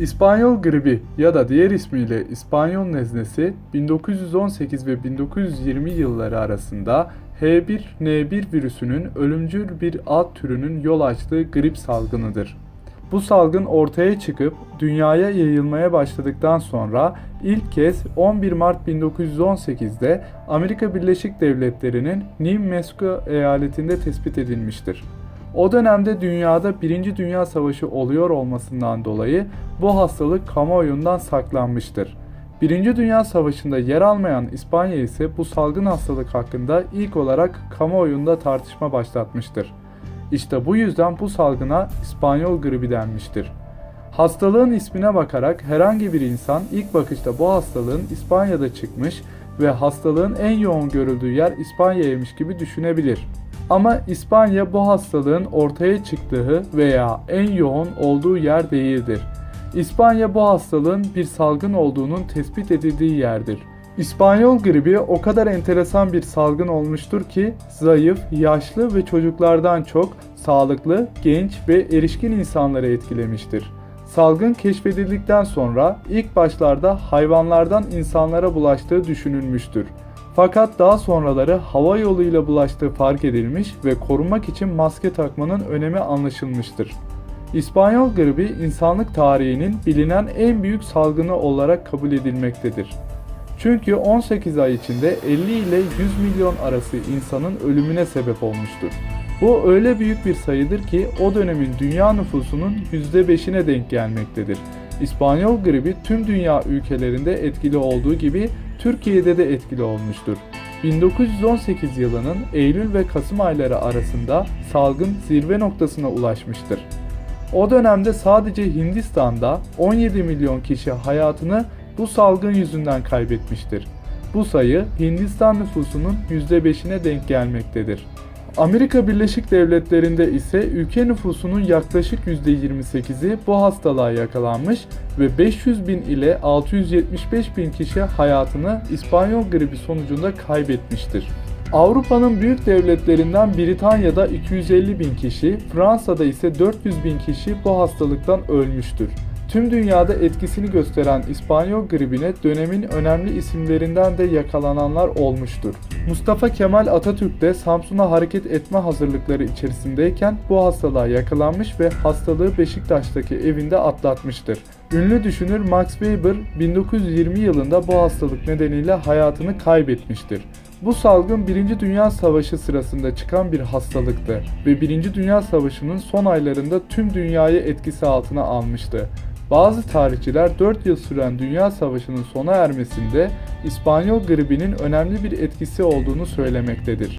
İspanyol gribi ya da diğer ismiyle İspanyol neznesi 1918 ve 1920 yılları arasında H1N1 virüsünün ölümcül bir alt türünün yol açtığı grip salgınıdır. Bu salgın ortaya çıkıp dünyaya yayılmaya başladıktan sonra ilk kez 11 Mart 1918'de Amerika Birleşik Devletleri'nin New Mexico eyaletinde tespit edilmiştir. O dönemde dünyada Birinci Dünya Savaşı oluyor olmasından dolayı bu hastalık kamuoyundan saklanmıştır. Birinci Dünya Savaşı'nda yer almayan İspanya ise bu salgın hastalık hakkında ilk olarak kamuoyunda tartışma başlatmıştır. İşte bu yüzden bu salgına İspanyol gribi denmiştir. Hastalığın ismine bakarak herhangi bir insan ilk bakışta bu hastalığın İspanya'da çıkmış ve hastalığın en yoğun görüldüğü yer İspanya'ymış gibi düşünebilir. Ama İspanya bu hastalığın ortaya çıktığı veya en yoğun olduğu yer değildir. İspanya bu hastalığın bir salgın olduğunun tespit edildiği yerdir. İspanyol gribi o kadar enteresan bir salgın olmuştur ki zayıf, yaşlı ve çocuklardan çok sağlıklı, genç ve erişkin insanları etkilemiştir. Salgın keşfedildikten sonra ilk başlarda hayvanlardan insanlara bulaştığı düşünülmüştür. Fakat daha sonraları hava yoluyla bulaştığı fark edilmiş ve korunmak için maske takmanın önemi anlaşılmıştır. İspanyol gribi insanlık tarihinin bilinen en büyük salgını olarak kabul edilmektedir. Çünkü 18 ay içinde 50 ile 100 milyon arası insanın ölümüne sebep olmuştur. Bu öyle büyük bir sayıdır ki o dönemin dünya nüfusunun %5'ine denk gelmektedir. İspanyol gribi tüm dünya ülkelerinde etkili olduğu gibi Türkiye'de de etkili olmuştur. 1918 yılının Eylül ve Kasım ayları arasında salgın zirve noktasına ulaşmıştır. O dönemde sadece Hindistan'da 17 milyon kişi hayatını bu salgın yüzünden kaybetmiştir. Bu sayı Hindistan nüfusunun %5'ine denk gelmektedir. Amerika Birleşik Devletleri'nde ise ülke nüfusunun yaklaşık %28'i bu hastalığa yakalanmış ve 500 bin ile 675 bin kişi hayatını İspanyol gribi sonucunda kaybetmiştir. Avrupa'nın büyük devletlerinden Britanya'da 250 bin kişi, Fransa'da ise 400 bin kişi bu hastalıktan ölmüştür. Tüm dünyada etkisini gösteren İspanyol gribine dönemin önemli isimlerinden de yakalananlar olmuştur. Mustafa Kemal Atatürk de Samsun'a hareket etme hazırlıkları içerisindeyken bu hastalığa yakalanmış ve hastalığı Beşiktaş'taki evinde atlatmıştır. Ünlü düşünür Max Weber 1920 yılında bu hastalık nedeniyle hayatını kaybetmiştir. Bu salgın 1. Dünya Savaşı sırasında çıkan bir hastalıktı ve 1. Dünya Savaşı'nın son aylarında tüm dünyayı etkisi altına almıştı. Bazı tarihçiler 4 yıl süren Dünya Savaşı'nın sona ermesinde İspanyol gribinin önemli bir etkisi olduğunu söylemektedir.